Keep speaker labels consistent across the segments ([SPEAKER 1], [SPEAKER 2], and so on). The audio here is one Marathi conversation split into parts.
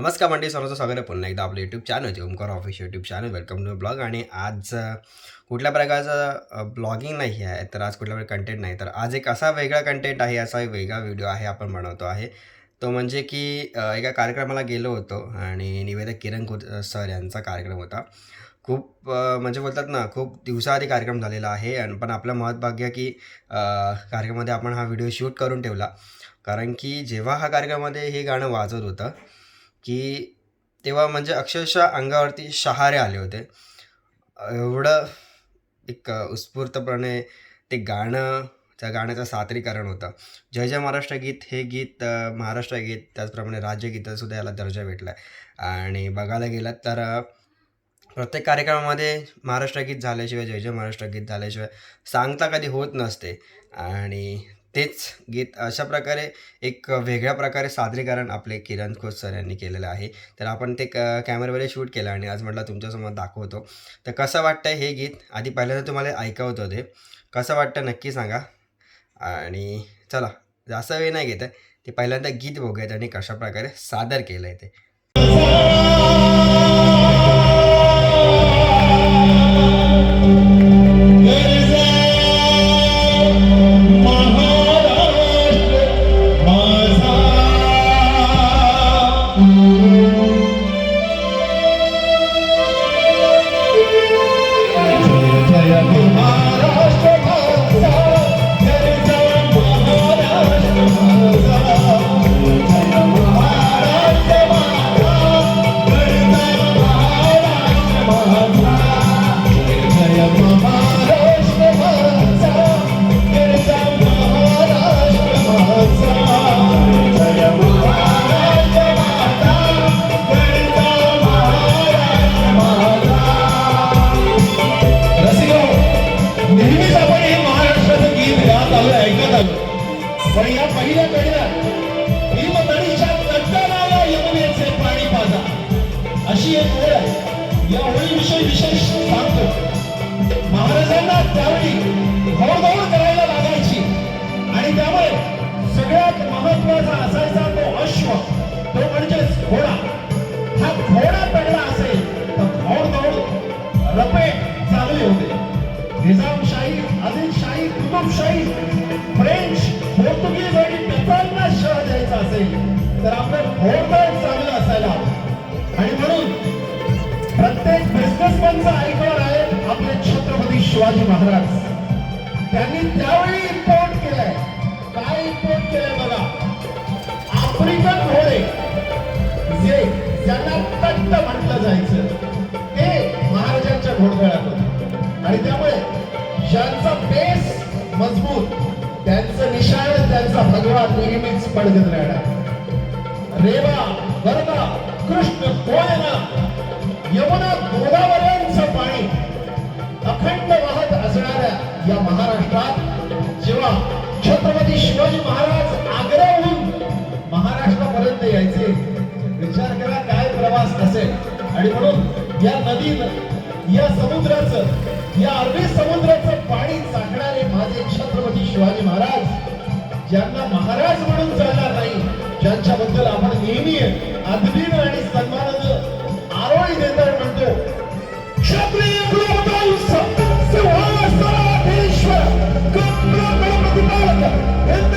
[SPEAKER 1] नमस्कार मंडळी सर्वांचं स्वागत आहे पुन्हा एकदा आपलं YouTube channel Omkar office YouTube channel welcome to blog आणि आज कुठल्या प्रकारचं ब्लॉगिंग नाही आहे तर आज कुठल्या प्रकार कंटेंट नाही. तर आज एक असा वेगळा कंटेंट आहे असा एक वेगळा व्हिडिओ आहे आपण बनवतो आहे. तो म्हणजे की एका कार्यक्रमाला गेलो होतो आणि निवेदक किरण कुर सर यांचा कार्यक्रम होता. खूप म्हणजे बोलतात ना खूप दिवसाआधी कार्यक्रम झालेला आहे. आणि पण आपलं महत्भाग्य की कार्यक्रमामध्ये आपण हा व्हिडिओ शूट करून ठेवला. कारण की जेव्हा हा कार्यक्रमामध्ये हे गाणं वाजत होतं की तेव्हा म्हणजे अक्षरशः अंगावरती शहारे आले होते. एवढं एक उत्स्फूर्तपणे ते गाणं त्या गाण्याचं सादरीकरण होतं. जय जय महाराष्ट्र गीत हे गीत महाराष्ट्र गीत त्याचप्रमाणे राज्यगीतसुद्धा याला दर्जा भेटला आहे आणि बघायला गेलात तर प्रत्येक कार्यक्रमामध्ये महाराष्ट्र गीत झाल्याशिवाय जय जय महाराष्ट्र गीत झाल्याशिवाय सांगता कधी होत नसते. आणि तेच गीत अशा प्रकारे एक वेगळ्या प्रकारे सादरीकरण आपले किरण खोत सर यांनी केलेलं आहे. तर आपण ते क कॅमेरामध्ये शूट केलं आणि आज म्हटलं तुमच्यासमोर दाखवतो. तर कसं वाटतं हे गीत? आधी पहिल्यांदा तुम्हाला ऐकवत होते कसं वाटतं नक्की सांगा. आणि चला जास्त वेळ नाही घेत आहे. ते पहिल्यांदा गीत बघूयात आणि कशा प्रकारे सादर केलं आहे ते.
[SPEAKER 2] Oh. mm -hmm. पहिल्या कडेला भीमतडीच्या तट्टाला यमुनेचे पाणी पाजा. अशी एक ओळ या होळीविषयी विशेष सांगतो. महाराजांना त्यावेळी शिवाजी महाराज. त्यांनी त्यावेळी इम्पोर्ट केलंय. काय इम्पोर्ट केलंय बघा? आफ्रिकन घोडे. जे ज्यांना तट्ट म्हटलं जायचं ते महाराजांच्या घोडदळात होते आणि त्यामुळे ज्यांचा बेस मजबूत त्यांचं निशाण त्यांचा भगवा नेहमीच पडगत राहणार. रेवा वरदा कृष्ण कोयना यमुना या महाराष्ट्रात जेव्हा छत्रपती शिवाजी महाराज आग्र्याहून महाराष्ट्रापर्यंत यायचे विचार करा काय प्रवास असेल. आणि म्हणून या नदीनं या समुद्राचं या अरबी समुद्राचं पाणी चाकणारे माझे छत्रपती शिवाजी महाराज ज्यांना महाराज म्हणून चालणार नाही ज्यांच्याबद्दल आपण नेहमी अदबीनं Amen.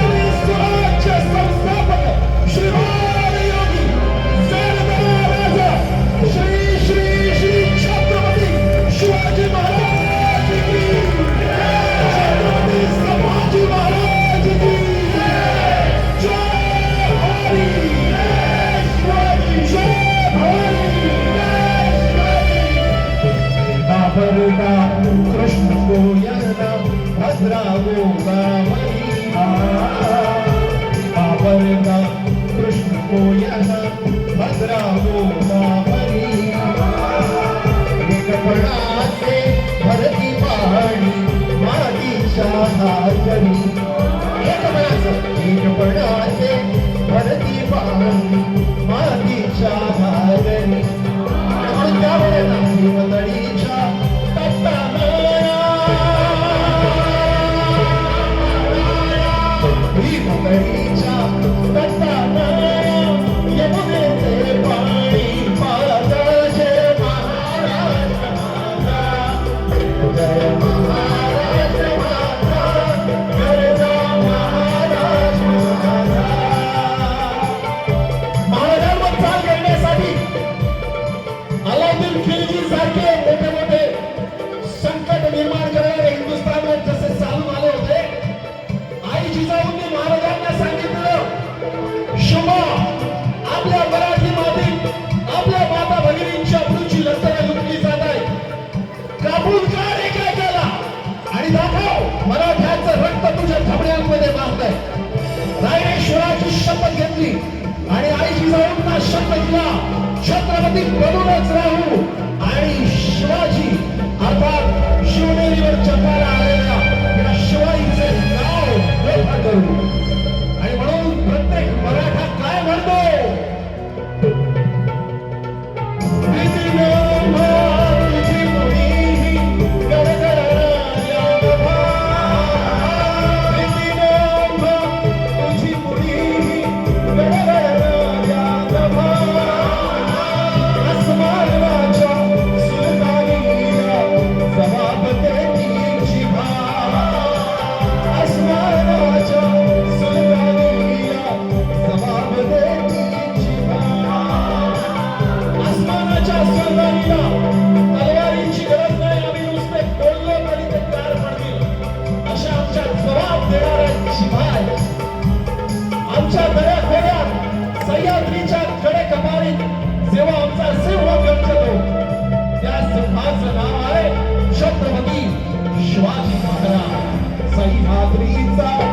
[SPEAKER 2] कृष्ण गोयना भद्रा गोदावरी छत्रपती बनूनच राहू. आणि शिवाजी अर्थात शिवनेरीवर जन्माला आलेल्या या शिवाजीचे नाव मोठं करू. महाराज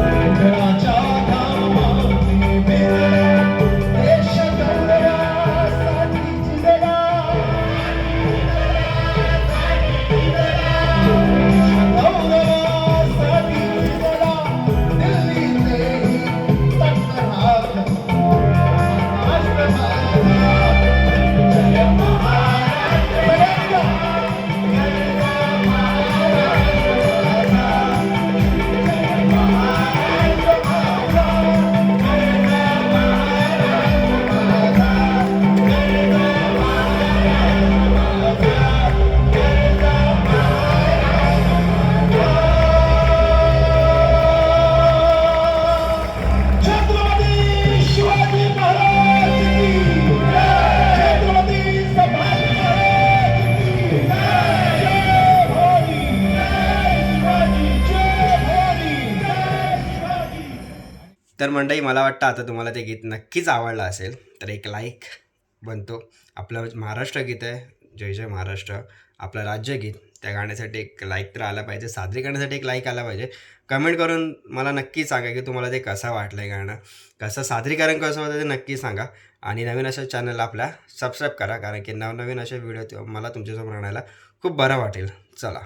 [SPEAKER 1] मंडळी मला वाटतं आता तुम्हाला ते गीत नक्कीच आवडलं असेल तर एक लाईक बनतो. आपलं महाराष्ट्र गीत आहे. जय जय महाराष्ट्र. आपलं राज्यगीत त्या गाण्यासाठी एक लाईक तर आला पाहिजे. सादरीकरणासाठी एक लाईक आला पाहिजे. कमेंट करून मला नक्की सांगा की तुम्हाला ते कसं वाटलं आहे गाणं. कसं सादरीकरण कसं होतं ते नक्की सांगा. आणि नवीन अशा चॅनलला आपल्या सबस्क्राईब करा कारण की नवनवीन असे व्हिडिओ मला तुमच्यासमोर आणायला खूप बरं वाटेल. चला.